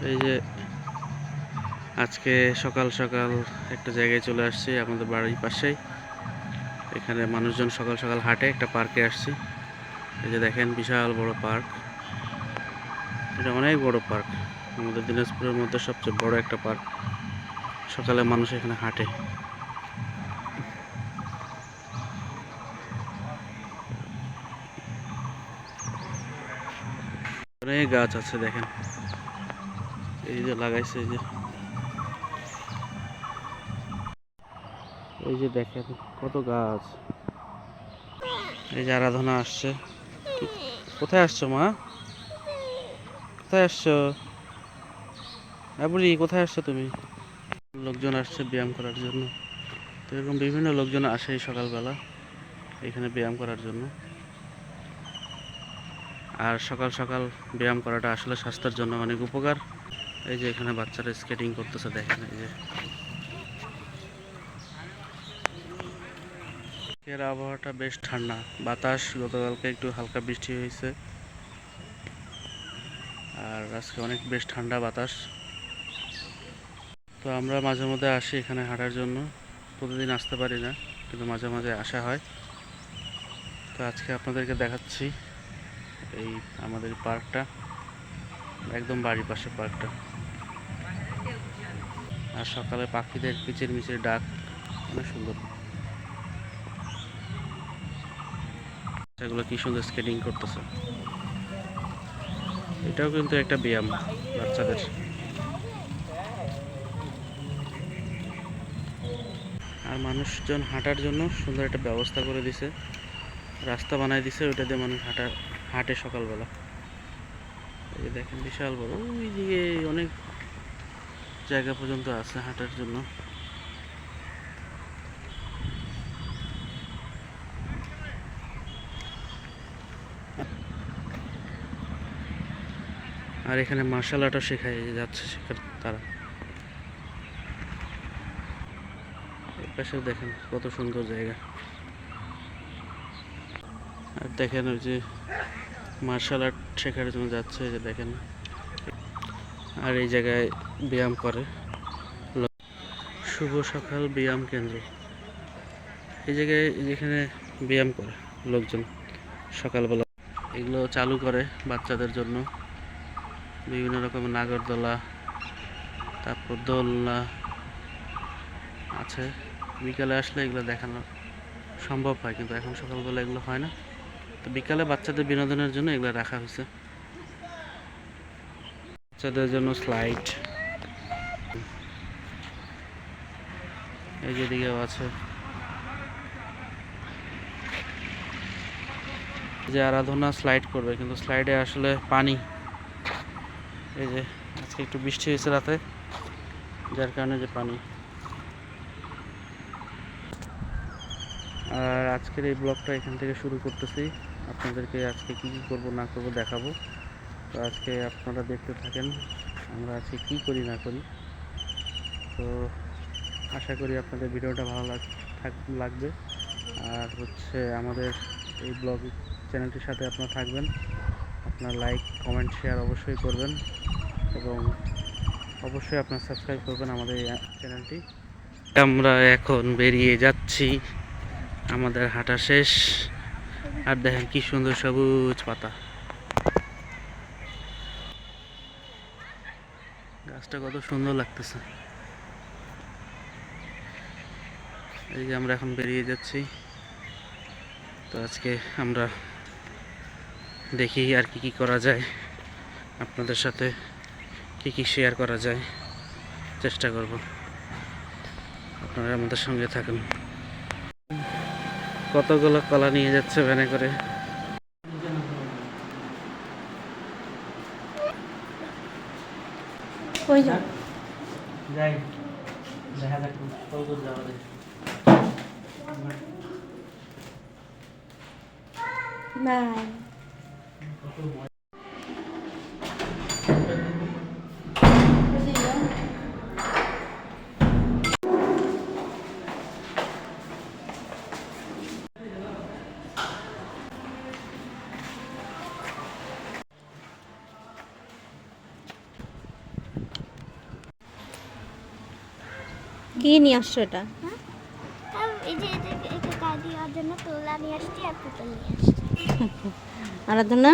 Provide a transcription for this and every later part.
এই যে আজকে সকাল সকাল একটা জায়গায় চলে আসছি, আমাদের বাড়ির পাশেই। এখানে মানুষজন সকাল সকাল হাঁটে, একটা পার্কে আসছি। এই যে দেখেন, বিশাল বড় পার্ক। এটা অনেক বড় পার্ক। আমাদের দিনাজপুরের মধ্যে সবচেয়ে বড় একটা পার্ক। সকালে মানুষ এখানে হাঁটে। অনেক গাছ আছে, দেখেন। এই যে লাগাইছে, এই যে। এই যে দেখেন কত গাছ। এই যে আরাধনা আসছে। কোথায় আসছো মা? কোথায় আসছো? বুড়ি কোথায় আসছো তুমি? লোকজন আসছে ব্যায়াম করার জন্য। তো এরকম বিভিন্ন লোকজন আসে এই সকালবেলা এখানে ব্যায়াম করার জন্য। আর সকাল সকাল ব্যায়াম করাটা আসলে স্বাস্থ্যের জন্য অনেক উপকার। এই যে এখানে বাচ্চারা স্কেটিং করতেছে, দেখেন এই যে। এর আবহাওয়াটা বেশ ঠান্ডা। বাতাস, গতকালকে একটু হালকা বৃষ্টি হয়েছে। আর আজকে অনেক বেশ ঠান্ডা বাতাস। তো আমরা মাঝে মধ্যে আসি এখানে হাঁটার জন্য। প্রতিদিন আসতে পারি না, কিন্তু মাঝে মাঝে আসা হয়। তো আজকে আপনাদেরকে দেখাচ্ছি এই আমাদের পার্কটা, একদম বাড়ির পাশে পার্কটা। আর সকালে পাখিদের কিচির মিচির ডাক, অনেক সুন্দর। এগুলো কি সুন্দর স্কেটিং করতেছে। এটাও কিন্তু একটা ব্যায়াম বাচ্চাদের। আর মানুষজন হাঁটার জন্য সুন্দর একটা ব্যবস্থা করে দিছে। রাস্তা বানাই দিছে, ওইটা দিয়ে মানুষ হাঁটা হাঁটে সকালবেলা। এই দেখেন, বিশাল বড়। ওই দিকে অনেক জায়গা পর্যন্ত আছে হাঁটার জন্য। আর এখানে মার্শাল আর্টও শেখায় যাচ্ছে শেখার তারা। পাশেও দেখেন কত সুন্দর জায়গা। আর দেখেন ওই যে মার্শাল আর্ট শেখার জন্য যাচ্ছে যে দেখেন। আর এই জায়গায় ব্যায়াম করে। শুভ সকাল ব্যায়াম কেন্দ্র। এই জায়গায় যেখানে ব্যায়াম করে লোকজন সকালবেলা। এগুলো চালু করে বাচ্চাদের জন্য। বিভিন্ন রকমের নাগরদোলা, তারপর দোলনা আছে। বিকালে আসলে এগুলো দেখানো সম্ভব হয়, কিন্তু এখন সকালবেলা এগুলো হয় না। তো বিকালে বাচ্চাদের বিনোদনের জন্য এগুলো রাখা হয়েছে। বাচ্চাদের জন্য স্লাইড এই যে যেদিকেও আছে। যে আরাধনা স্লাইড করবে, কিন্তু স্লাইডে আসলে পানি। এই যে, আজকে একটু বৃষ্টি হয়েছে রাতে, যার কারণে যে পানি। আর আজকের এই ব্লগটা এখান থেকে শুরু করতেছি। আপনাদেরকে আজকে কী কী করব, না করব দেখাবো। তো আজকে আপনারা দেখতে থাকেন আমরা আজকে কী করি না করি। তো আশা করি আপনাদের ভিডিওটা ভালো থাক- লাগবে। আর হচ্ছে আমাদের এই ব্লগ চ্যানেলটির সাথে আপনারা থাকবেন। আপনার লাইক, কমেন্ট, শেয়ার অবশ্যই করবেন এবং অবশ্যই আপনার সাবস্ক্রাইব করবেন আমাদের চ্যানেলটি। আমরা এখন বেরিয়ে যাচ্ছি। আমাদের হাঁটা শেষ। আর দেখেন কি সুন্দর সবুজ পাতা। গাছটা কত সুন্দর লাগতেছে। এই যে আমরা এখন বেরিয়ে যাচ্ছি। তো আজকে আমরা দেখি আর কি কি করা যায়। আপনাদের সাথে কি কি শেয়ার করা যায়, চেষ্টা করব। আপনারা আমাদের সঙ্গে থাকুন। কতগুলো কলা নিয়ে যাচ্ছে ভ্যানে করে। কই যাও যাই দেখা যাক কত যাওয়া যায় নাই কি নিয়ে আসছো এটা? আর এই যে এই যে একে জন্য তোলা নিয়ে আসছি আর পুতুল নিয়ে আসছি। আরাধনা?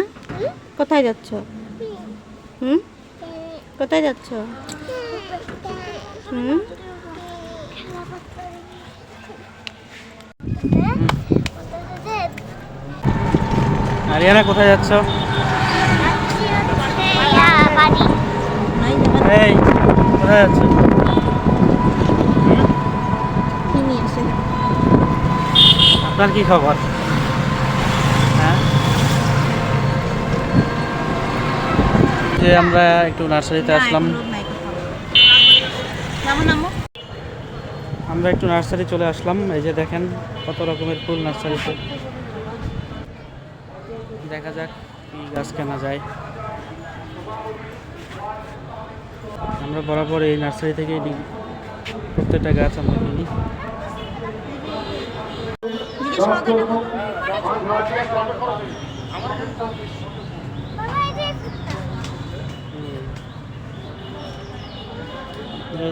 কোথায় যাচ্ছ? হুম? কোথায় যাচ্ছ? হুম? আরিয়ানা কোথায় যাচ্ছ? কোথায় যাচ্ছ কি নিয়ে আসে আপনার কি খবর? হ্যাঁ? যে আমরা একটু নার্সারিতে আসলাম। আমরা একটু নার্সারি চলে আসলাম। এই যে দেখেন কত রকমের ফুল নার্সারিতে। দেখা যাক কি গাছ কেনা যায়। আমরা বরাবর এই নার্সারি নিই প্রত্যেকটা গাছ আমরা কিনি জিজ্ঞেস করো তো এটা। বাবা এই যে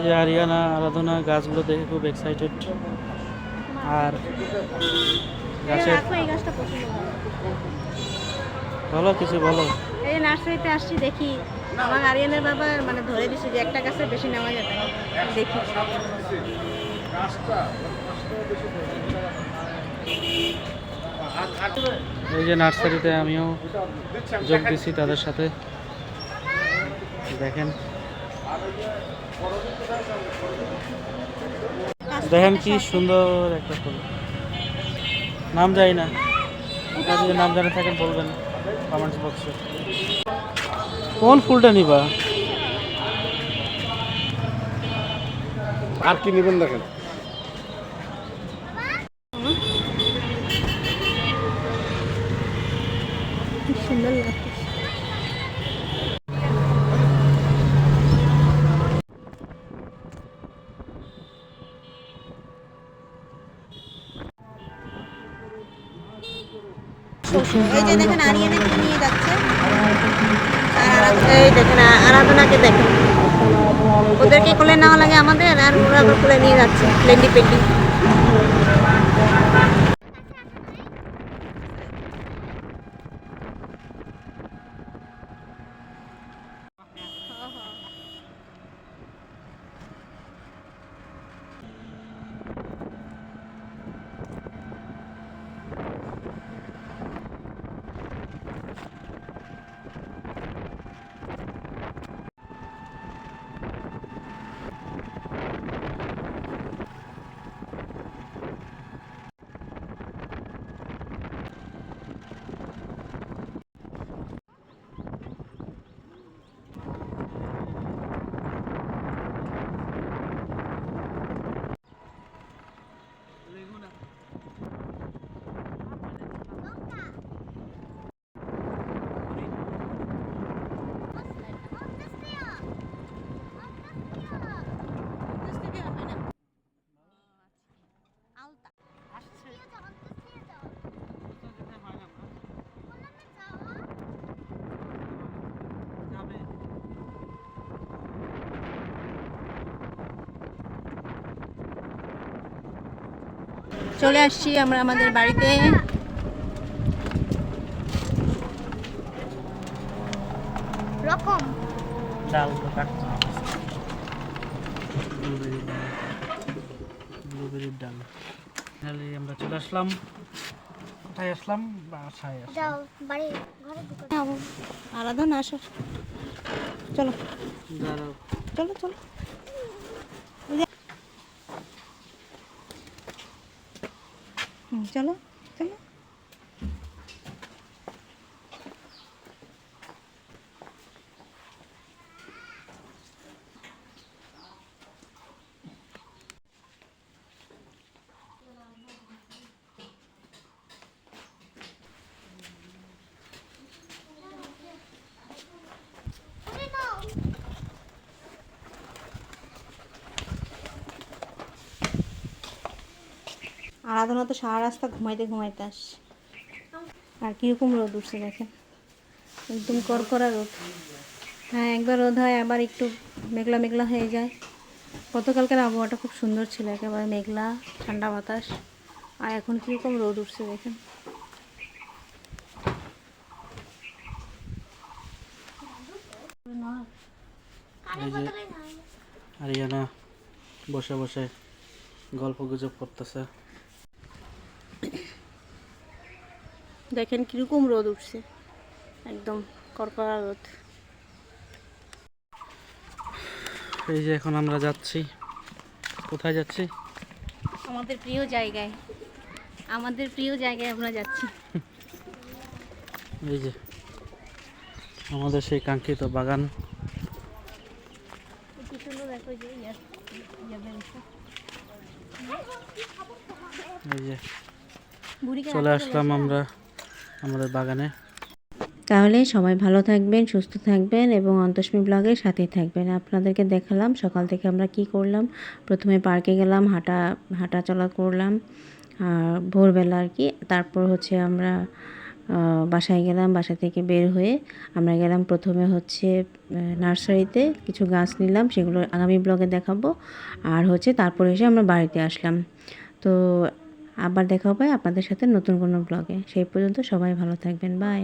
এই আরিয়ানা আরাধনা গাছগুলো দেখে খুব এক্সাইটেড আর গাছের বলো কিছু বলো। এই নার্সারিতে আসছি দেখি আমার আরিয়ানের বাবা মানে ধরে দিছে যে একটা গাছে বেশি নেওয়া যাবে। দেখি। এই যে নার্সারিতে আমিও যোগ দিচ্ছি তাদের সাথে। দেখেন। দেখেন কি সুন্দর একটা ফুল। নাম জানি না। আপনারা যদি নাম জানে থাকেন বলবেন কমেন্টস বক্সে কোন ফুলটা নিবা? আর কি নেবেন দেখেন। সুন্দর লাগছে। দেখেন নিয়ে যাচ্ছে। আর এই দেখেন, আরাধনাকে দেখেন। ওদেরকে কোলে নেওয়া লাগে আমাদের, আর ওরা কোলে নিয়ে যাচ্ছে লেন্ডি পেন্ডি চলে আসছি আমরা আমাদের বাড়িতে। রকম। ডাল ব্লুবেরির ডাল। আমরা চলে আসলাম। কোথায় আসলাম? বাসায় আসলাম। যাও বাড়ি ঘরে ঢুকো আরাধনা আসো। চলো। চলো চলো। চলো চলো আরাধনা তো সারা রাস্তা ঘুমাইতে ঘুমাইতে আসছে আর কীরকম রোদ উঠছে দেখেন। একদম কড়কড়া রোদ। হ্যাঁ একবার রোদ হয়, আবার একটু মেঘলা মেঘলা হয়ে যায়। গতকালকের আবহাওয়াটা খুব সুন্দর ছিল, একেবারে মেঘলা, ঠান্ডা বাতাস। আর এখন কীরকম রোদ উঠছে দেখেন। আরিয়ানা বসে বসে গল্প গুজব করতেছে। দেখেন কীরকম রোদ উঠছে। একদম কড়কড়া রোদ। এই যে এখন আমরা যাচ্ছি। কোথায় যাচ্ছি? আমাদের প্রিয় জায়গায়। আমাদের প্রিয় জায়গায় আমরা যাচ্ছি। এই যে আমাদের সেই কাঙ্ক্ষিত বাগান। এই যে চলে আসলাম আমরা। আমাদের বাগানে। তাহলে সবাই ভালো থাকবেন, সুস্থ থাকবেন এবং অন্তস্মী ব্লগের সাথেই থাকবেন। আপনাদেরকে দেখালাম সকাল থেকে আমরা কি করলাম। প্রথমে পার্কে গেলাম, হাঁটা হাঁটা চলা করলাম, আর ভোরবেলা আর কি। তারপর হচ্ছে আমরা বাসায় গেলাম, বাসা থেকে বের হয়ে আমরা গেলাম প্রথমে হচ্ছে নার্সারিতে কিছু গাছ নিলাম, সেগুলো আগামী ব্লগে দেখাবো। আর হচ্ছে তারপর এসে আমরা বাড়িতে আসলাম। তো আবার দেখা হবে আপনাদের সাথে নতুন কোনো ব্লগে সেই পর্যন্ত সবাই ভালো থাকবেন। বাই